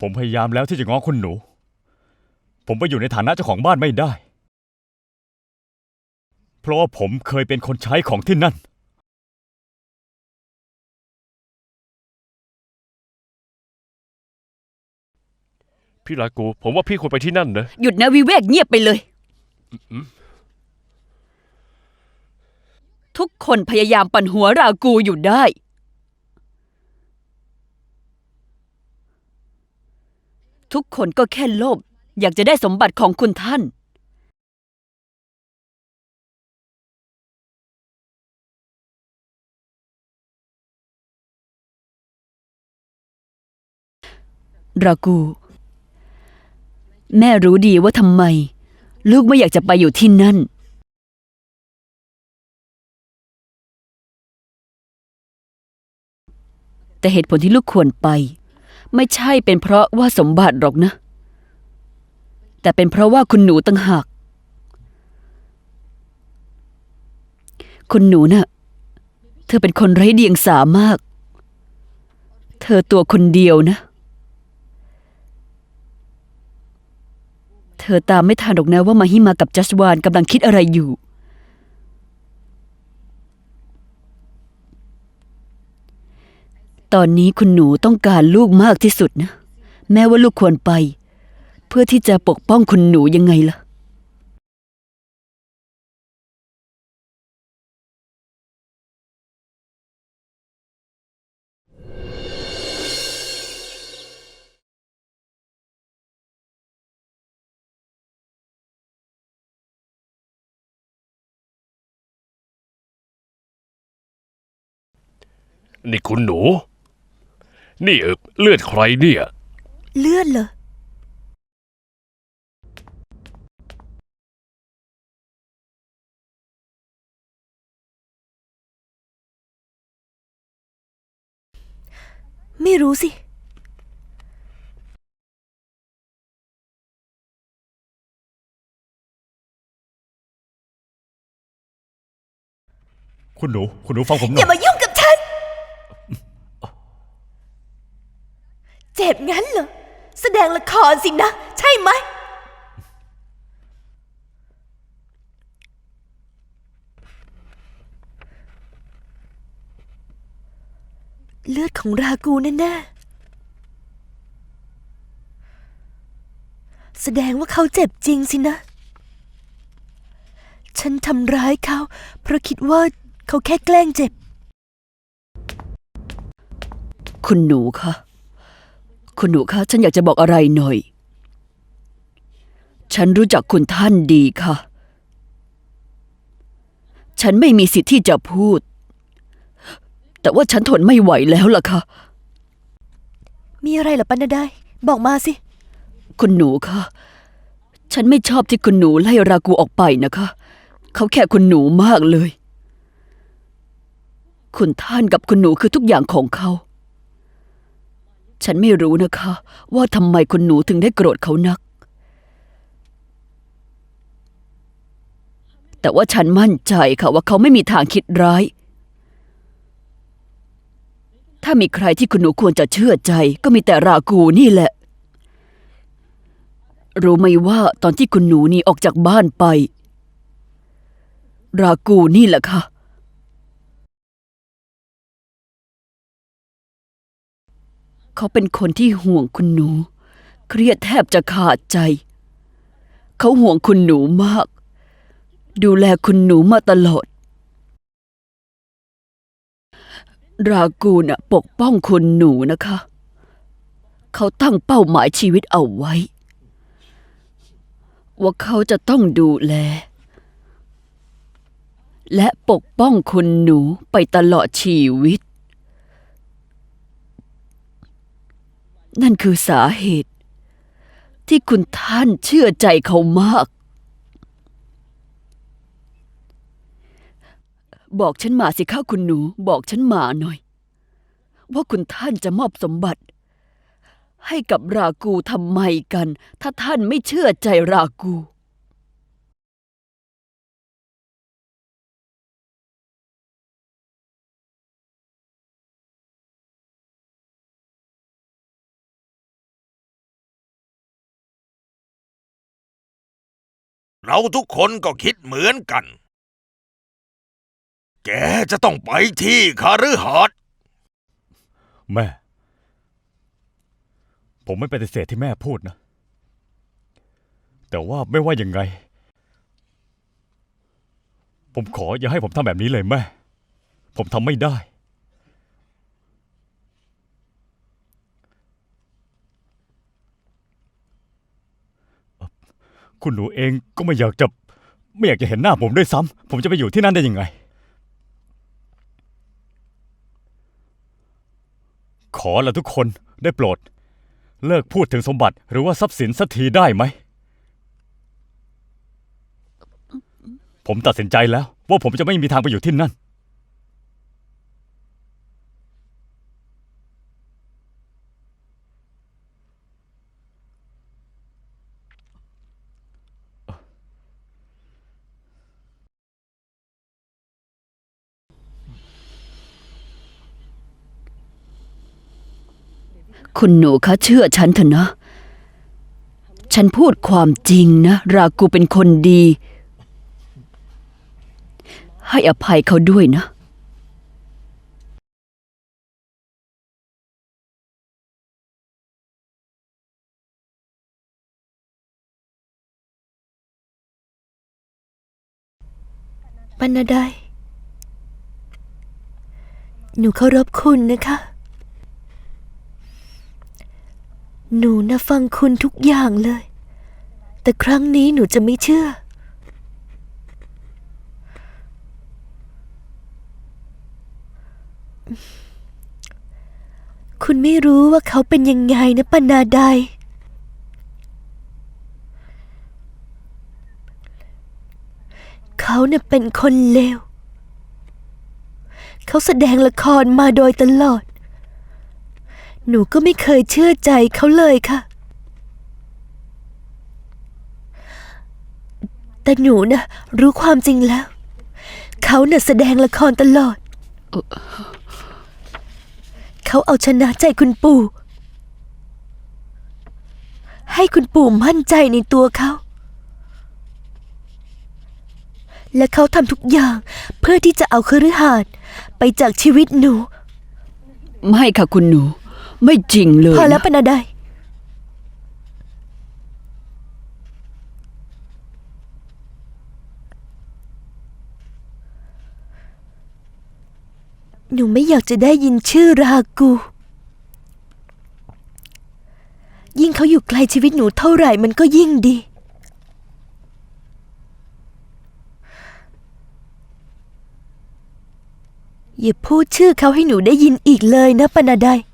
ผมพยายามแล้วที่จะง้อคุณหนู ผมไปอยู่ในฐานะเจ้าของบ้านไม่ได้ เพราะว่าผมเคยเป็นคนใช้ของที่นั่น พี่ลากู ผมว่าพี่ควรไปที่นั่นนะ หยุดนะวิเวกเงียบไปเลย ทุกคนพยายามปั่นหัวรากูอยู่ได้ ทุกคนก็แค่โลภอยากจะได้สมบัติของคุณท่าน รากู แม่รู้ดีว่าทำไม ลูกไม่อยากจะไปอยู่ที่นั่น แต่เหตุผลที่ลูกควรไป ไม่ใช่เป็นเพราะว่าสมบัติหรอกนะ แต่เป็นเพราะว่าคุณหนูตั้งหาก คุณหนูน่ะ เธอเป็นคนไร้เดียงสามาก เธอตัวคนเดียวนะ เธอตามไม่ทันหรอกนะว่ามาฮิมากับจัสวานกำลังคิดอะไรอยู่ ตอนนี้คุณหนูต้องการลูกมากที่สุดนะ แม้ว่าลูกควรไป เพื่อที่จะปกป้องคุณหนูยังไงล่ะ นี่คุณหนู นี่เออเลือดใครเนี่ย เลื่อนเหรอ ไม่รู้สิ คุณหนู คุณหนูฟังผมหอน่ย่าอยมายุ่งกับฉัน เจ็ บงั้นเหรอ แสดงละครสินะ ใช่ไหม เลือดของรากูแน่ๆแสดงว่าเขาเจ็บจริงสินะ ฉันทำร้ายเขา เพราะคิดว่าเขาแค่แกล้งเจ็บ คุณหนูคะ คุณหนูคะฉันอยากจะบอกอะไรหน่อย ฉันรู้จักคุณท่านดีค่ะ ฉันไม่มีสิทธิ์ที่จะพูด แต่ว่าฉันทนไม่ไหวแล้วล่ะค่ะ มีอะไรเหรอปันนาได้ บอกมาสิ คุณหนูคะฉันไม่ชอบที่คุณหนูไล่รากูออกไปนะคะ เขาแค่คุณหนูมากเลย คุณท่านกับคุณหนูคือทุกอย่างของเขา ฉันไม่รู้นะคะ ว่าทำไมคุณหนูถึงได้โกรธเขานัก แต่ว่าฉันมั่นใจค่ะว่าเขาไม่มีทางคิดร้าย ถ้ามีใครที่คุณหนูควรจะเชื่อใจ ก็มีแต่รากูนี่แหละ รู้ไหมว่าตอนที่คุณหนูหนี่ออกจากบ้านไป รากูนี่แหละค่ะ เขาเป็นคนที่ห่วงคุณหนู เครียดแทบจะขาดใจ เขาห่วงคุณหนูมาก ดูแลคุณหนูมาตลอด รากูน่ะปกป้องคุณหนูนะคะ เขาตั้งเป้าหมายชีวิตเอาไว้ ว่าเขาจะต้องดูแล และปกป้องคุณหนูไปตลอดชีวิต นั่นคือสาเหตุ ที่คุณท่านเชื่อใจเขามาก บอกฉันมาสิข้าคุณหนู บอกฉันมาหน่อย ว่าคุณท่านจะมอบสมบัติ ให้กับรากูทำไมกัน ถ้าท่านไม่เชื่อใจรากู เราทุกคนก็คิดเหมือนกัน แกจะต้องไปที่คาฤหาสน์แม่ ผมไม่ปฏิเสธที่แม่พูดนะ แต่ว่าไม่ว่ายังไง ผมขออย่าให้ผมทำแบบนี้เลยแม่ ผมทำไม่ได้ คุณหนูเองก็ไม่อยากจะไม่อยากจะเห็นหน้าผมด้วยซ้ำผมจะไปอยู่ที่นั่นได้ยังไง ขอละทุกคนได้โปรด เลิกพูดถึงสมบัติหรือว่าทรัพย์สินสักทีได้ไหม ผมตัดสินใจแล้ว ว่าผมจะไม่มีทางไปอยู่ที่นั่น คุณหนูคะเชื่อฉันเถอะนะ ฉันพูดความจริงนะ รากูเป็นคนดี ให้อภัยเขาด้วยนะปนดายหนูเคารพคุณนะคะ หนูนะฟังคุณทุกอย่างเลย แต่ครั้งนี้หนูจะไม่เชื่อ คุณไม่รู้ว่าเขาเป็นยังไงนะปนาไดายเขาเนี่ยเป็นคนเลว เขาแสดงละครมาโดยตลอด หนูก็ไม่เคยเชื่อใจเขาเลยค่ะ แต่หนูนะรู้ความจริงแล้ว เขาเน่ะแสดงละครตลอด เขาเอาชนะใจคุณปู่ ให้คุณปู่มั่นใจในตัวเขา และเขาทำทุกอย่างเพื่อที่จะเอาคฤหาสน์ไปจากชีวิตหนู ไม่ค่ะคุณหนู ไม่จริงเลยพอแล้วปนาไดหนูไม่อยากจะได้ยินชื่อรากู ยิ่งเขาอยู่ไกลชีวิตหนูเท่าไหร่มันก็ยิ่งดี อย่าพูดชื่อเขาให้หนูได้ยินอีกเลยนะปนาไดา